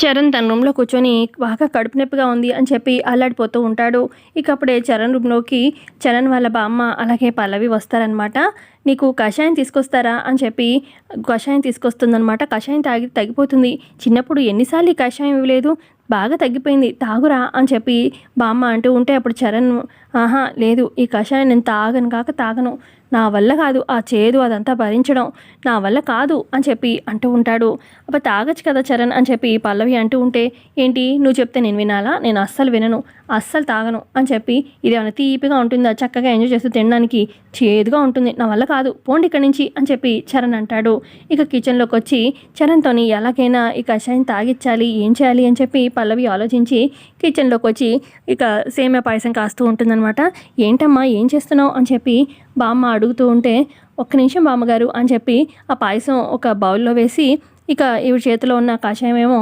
చరణ్ తన రూమ్లో కూర్చొని బాగా కడుపు నొప్పిగా ఉంది అని చెప్పి అల్లాడిపోతూ ఉంటాడు. ఇక అప్పుడే చరణ్ రూమ్లోకి చరణ్ వాళ్ళ బామ్మ అలాగే పల్లవి వస్తారనమాట నీకు కషాయం తీసుకొస్తారా అని చెప్పి కషాయం తీసుకొస్తుందనమాట కషాయం తాగి తగ్గిపోతుంది. చిన్నప్పుడు ఎన్నిసార్లు ఈ కషాయం ఇవ్వలేదు. బాగా తగ్గిపోయింది తాగురా అని చెప్పి బామ్మ అంటూ ఉంటే అప్పుడు చరణ్ ఆహా లేదు ఈ కషాయం నేను తాగను కాక తాగను. నా వల్ల కాదు ఆ చేదు అదంతా భరించడం. నా వల్ల కాదు అని చెప్పి అంటూ ఉంటాడు. అప్పుడు తాగొచ్చు కదా చరణ్ అని చెప్పి పల్లవి అంటూ ఉంటే ఏంటి? నువ్వు చెప్తే నేను వినాలా? నేను అస్సలు వినను. అస్సలు తాగను అని చెప్పి ఇది ఏమైనా తీపిగా ఉంటుందా? చక్కగా ఎంజాయ్ చేస్తూ తినడానికి చేదుగా ఉంటుంది. నా వల్ల కాదు. పోండి ఇక్కడి నుంచి అని చెప్పి చరణ్ అంటాడు. ఇక కిచెన్లోకి వచ్చి చరణ్తోని ఎలాగైనా ఈ కషాయం తాగిచ్చాలి ఏం చేయాలి అని చెప్పి పల్లవి ఆలోచించి కిచెన్లోకి వచ్చి ఇక సేమియా పాయసం కాస్తూ ఉంటుందన్నమాట. ఏంటమ్మా ఏం చేస్తున్నావు? అని చెప్పి బామ్మ అడుగుతూ ఉంటే ఒక్క నిమిషం బామ్మగారు అని చెప్పి ఆ పాయసం ఒక బౌల్లో వేసి ఇక ఈవిడ చేతిలో ఉన్న కషాయం ఏమో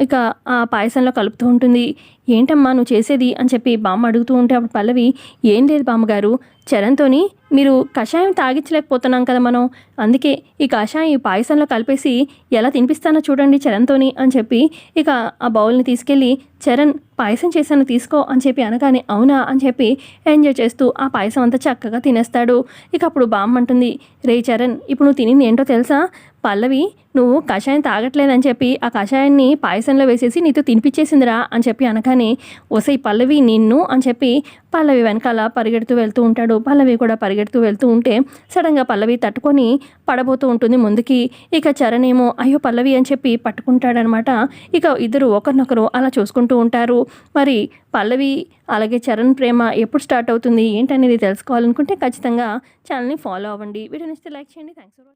ఇక ఆ పాయసంలో కలుపుతూ ఉంటుంది. ఏంటమ్మా నువ్వు చేసేది? అని చెప్పి బామ్మ అడుగుతూ ఉంటే అప్పుడు పల్లవి ఏం లేదు బామ్మగారు చరణ్తోని మీరు కషాయం తాగించలేకపోతున్నాం కదా మనం. అందుకే ఈ కషాయం ఈ పాయసంలో కలిపేసి ఎలా తినిపిస్తానో చూడండి చరణ్తోని అని చెప్పి ఇక ఆ బౌల్ని తీసుకెళ్ళి చరణ్ పాయసం చేశాను తీసుకో అని చెప్పి అనగానే అవునా అని చెప్పి ఎంజాయ్ చేస్తూ ఆ పాయసం అంతా చక్కగా తినేస్తాడు. ఇక అప్పుడు బామ్మంటుంది రే చరణ్ ఇప్పుడు నువ్వు తినింది ఏంటో తెలుసా? పల్లవి నువ్వు కషాయం తాగట్లేదని చెప్పి ఆ కషాయాన్ని పాయసంలో వేసేసి నీతో తినిపించేసిందిరా అని చెప్పి అనగానే ఒసై పల్లవి నిన్ను అని చెప్పి పల్లవి వెనకాల పరిగెడుతూ వెళ్తూ ఉంటాడు. పల్లవి కూడా పరిగెడుతూ వెళ్తూ ఉంటే సడన్గా పల్లవి తట్టుకొని పడబోతూ ఉంటుంది ముందుకి. ఇక చరణ్ ఏమో అయ్యో పల్లవి అని చెప్పి పట్టుకుంటాడనమాట. ఇక ఇద్దరు ఒకరినొకరు అలా చూసుకుంటూ ఉంటారు. మరి పల్లవి అలాగే చరణ్ ప్రేమ ఎప్పుడు స్టార్ట్ అవుతుంది ఏంటనేది తెలుసుకోవాలనుకుంటే ఖచ్చితంగా ఛానల్ని ఫాలో అవ్వండి. వీడియో నచ్చితే లైక్ చేయండి. Thanks for